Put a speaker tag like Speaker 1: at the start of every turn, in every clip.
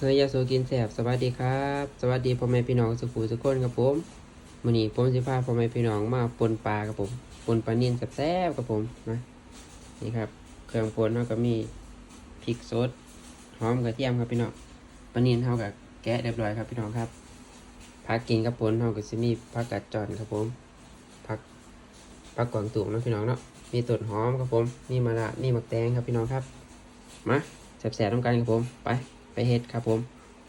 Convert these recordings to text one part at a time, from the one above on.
Speaker 1: เคยยาโซกินแสบสวัสดีครับ สวัสดีพ่อแม่พี่น้องสุขุสุขคนครับผมมื้อนี้ผมสิพาพ่อแม่พี่น้องมาปนปลาครับผมปนปลานิ่นแซ่บๆครับผมนะนี่ครับ เครื่องปนเฮาก็มีพริกสดหอมกระเทียมครับพี่น้องปลานิ่นเฮาก็แกะเรียบร้อยครับพี่น้องครับผักกินกับปนเฮาก็สิมีผักกัดจอนครับผมผักผักกวางตุ้งนะพี่น้องเนาะมีต้นหอมครับผมมีมะระมีมะแตงครับพี่น้องครับมาแซ่บๆต้องกันครับผมไป ไปเฮ็ดครับผม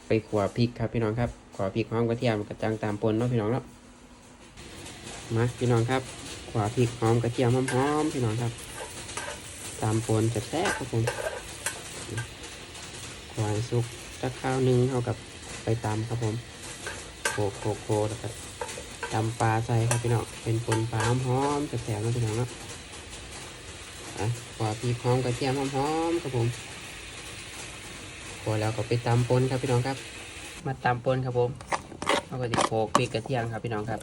Speaker 1: ไปขัวพริกครับพี่น้องครับขัวพริกหอมกระเทียมกระจังตามปนเนาะพี่น้องเนาะมาพี่น้องครับขัวพริกหอมกระเทียมหอมๆพี่น้องครับ ตามปนจะแซ่บครับผมขวให้สุกสักข้าวหนึ่งเท่ากับไปตำครับผมโคกโคกโคกแล้วก็ตำปลาใส่ครับพี่น้องเป็นปนปลาหอมจะแซ่บๆเนาะพี่น้องเนาะอะขัวพริกหอมกระเทียมหอมๆครับผม พอแล้วก็ไปตำปนครับพี่น้องครับ มาตำปนครับผมเราก็จะโขลกพริกกระเทียมครับพี่น้องครับ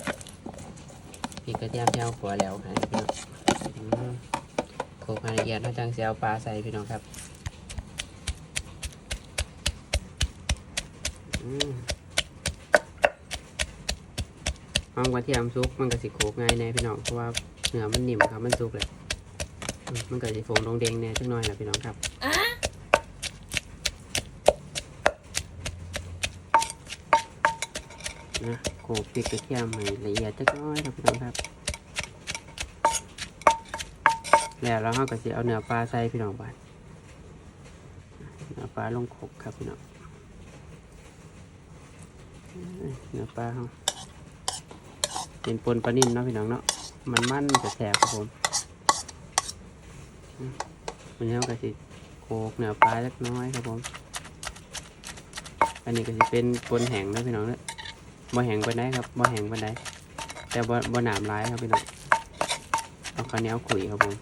Speaker 1: พริกกระเทียมที่เราขัวแล้วให้พี่น้องโขลกให้ละเอียดแล้วจังเสียวปลาใส่พี่น้องครับอืมหอมกระเทียมซุกมันก็สิโขลกง่ายแน่พี่น้องเพราะว่าเนื้อมันนิ่มครับมันสุกเลยมันก็สิฟงดงแดงแน่จังน้อยนะพี่น้องครับ นะโขลกพริกกระเทียมให้ละเอียดจักน้อยครับพี่น้องครับ แล้วเราก็จะเอาเนื้อปลาใส่พี่น้องไปเนื้อปลาลงโขลกครับพี่น้องเนื้อปลาเขาเป็นปนปลานิ่มเนาะพี่น้องเนาะมันมันจะแสบครับผมมันนี้เราก็จะโขกเนื้อปลาเล็กน้อยครับผม อันนี้ก็จะเป็นปนแห้งนะพี่น้องเนาะ บ่แห้งไปไหนครับบ่แห้งไปไหนแต่บ่บ่หนามร้ายครับพี่น้องเอาข้าวเหนียวขุยครับผม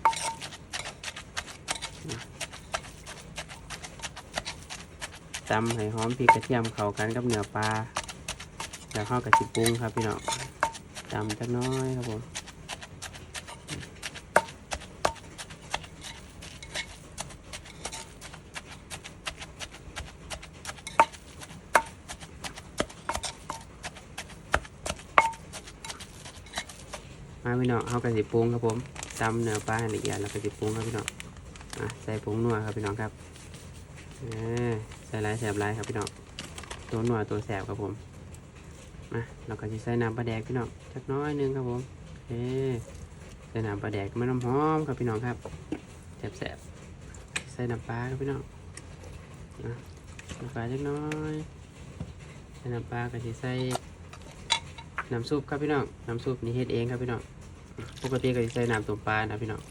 Speaker 1: ตำให้หอมพริกกระเทียมเข้ากันกับเนื้อปลาแล้วข้าวกับชิปรุงครับพี่น้องตำจักน้อยครับผม มาพี่น้องข้ากับสิปรุงครับผมตำเนื้อปลาให้ละเอียดแล้วก็สิปรุงครับพี่น้องอะใส่ผงนัวครับพี่น้องครับใส่ลายแสบลายครับพี่น้องตัวนัวตัวแสบครับผมมาเราก็จะใส่น้ำปลาแดกพี่น้องจักน้อยนึงครับผมเออใส่น้ำปลาแดกมันน้ำหอมครับพี่น้องครับแสบแสบใส่น้ำปลาครับพี่น้องน้ำปลาจักน้อยใส่น้ำปลาก็จะใส่น้ำซุปครับพี่น้องน้ำซุปนี่เฮ็ดเองครับพี่น้อง ปกติก็จะใส่น้ำต้มปลานะพี่น้อง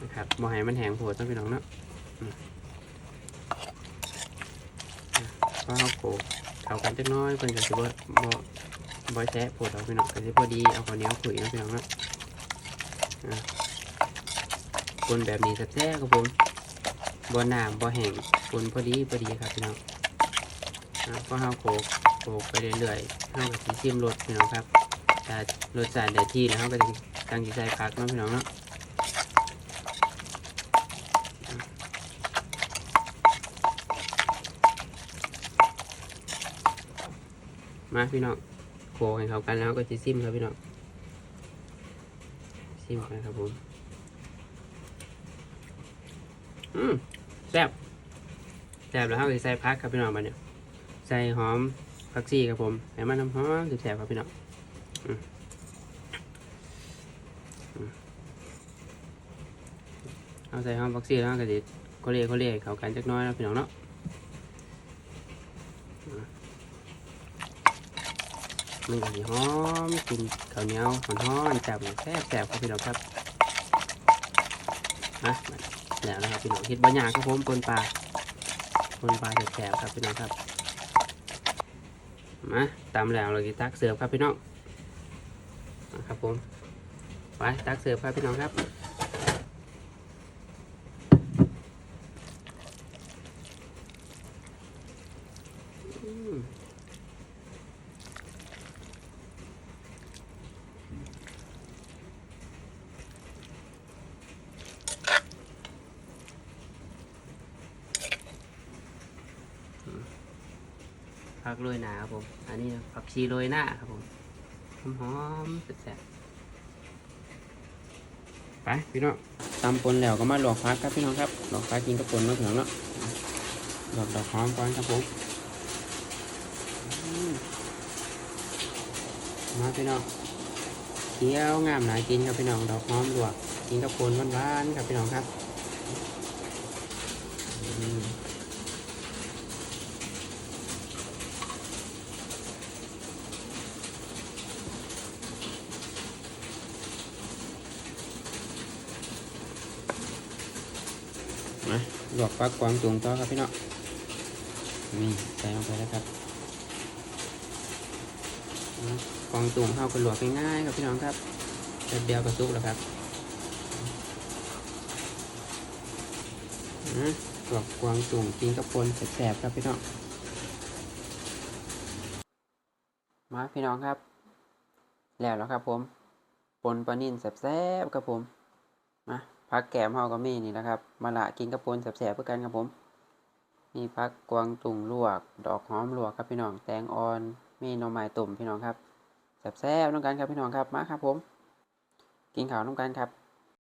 Speaker 1: นะครับบ่ให้มันแห้งโผดต้องพี่น้องเนาะก็เอาโขลกเข้ากันจักน้อยเพิ่นก็สิบ่บ่บ่แซ่โพดเอาพี่น้องก็สิพอดีเอาข้าวเหนียวขุยนะพี่น้องเนาะอะคนแบบนี้แซ่บๆครับผมบ่น้ำบ่แห้งคนพอดีพอดีครับพี่น้องก็เฮาโขลกโขลกไปเรื่อยๆเฮาก็สิชิมรสพี่น้องครับ ถ้ารสชาติได้ที่แล้วเฮาก็สิตั้งสิใส่ผักเนาะพี่น้องเนาะมาพี่น้องโขกให้เข้ากันแล้วก็จะซิมครับพี่น้องซิมกันครับผมอืมแซ่บแซ่บแล้วเราจะใส่พักครับพี่น้องมาเนี่ยใส่หอมผักชีครับผมให้มันน้ำหอมแซ่บครับพี่น้อง เอาใส่หอมผักชีแล้วก็จะก็เรียกก็เรียกเขากันจักน้อยนะพี่น้องเนาะมันก็หอมกินข้าวเหนียวหอนๆจับแซ่บแซ่บครับพี่น้องครับนะแล้วนะครับพี่น้องคิดบะหยากครับผมปนปลาปนปลาแซ่บครับพี่น้องครับมาตามแล้วเราจะตักเสิร์ฟครับพี่น้อง ผมไปตักเสิร์ฟครับพี่น้องครับผักโรยหนาครับผม อันนี้ผักชีโรยหน้าครับผม หอมๆแซ่บๆไปพี่น้องตำปนแล้วก็มาหลวกผักครับพี่น้องครับหลวกผักกินกับปนเนาะพี่น้องเนาะลวกดอกหอมก่อนครับผมมาพี่น้องเคี้ยวงามหนากินครับพี่น้องดอกหอมลวกกินกับปนหวานๆครับพี่น้องครับ มมาลวกปลากวางตุงต่อครับพี่น้องนี่ใส่ลงไปแล้วครับนะกวางตุงเข้าไปลวกง่ายๆครับพี่น้องครับแป๊บเดียวก็สุกแล้วครับนะลวกกวางตุงกินกับปนแสบๆครับพี่น้อง มาพี่น้องครับ แล้วแล้วครับผมปนปลานิ่นแสบๆครับผม มา พักแกมเฮาก็มีนี่นะครับ มาละกินกระปุนแสบๆเพื่อกันครับผมมีพักกวางตุ่งลวก ดอกหอมลวกครับพี่น้อง แตงอ่อน มีหน่อไม้ตุ่มพี่น้องครับแสบๆน้องกันครับพี่น้องครับ มาครับผม กินข้าวน้องกันครับ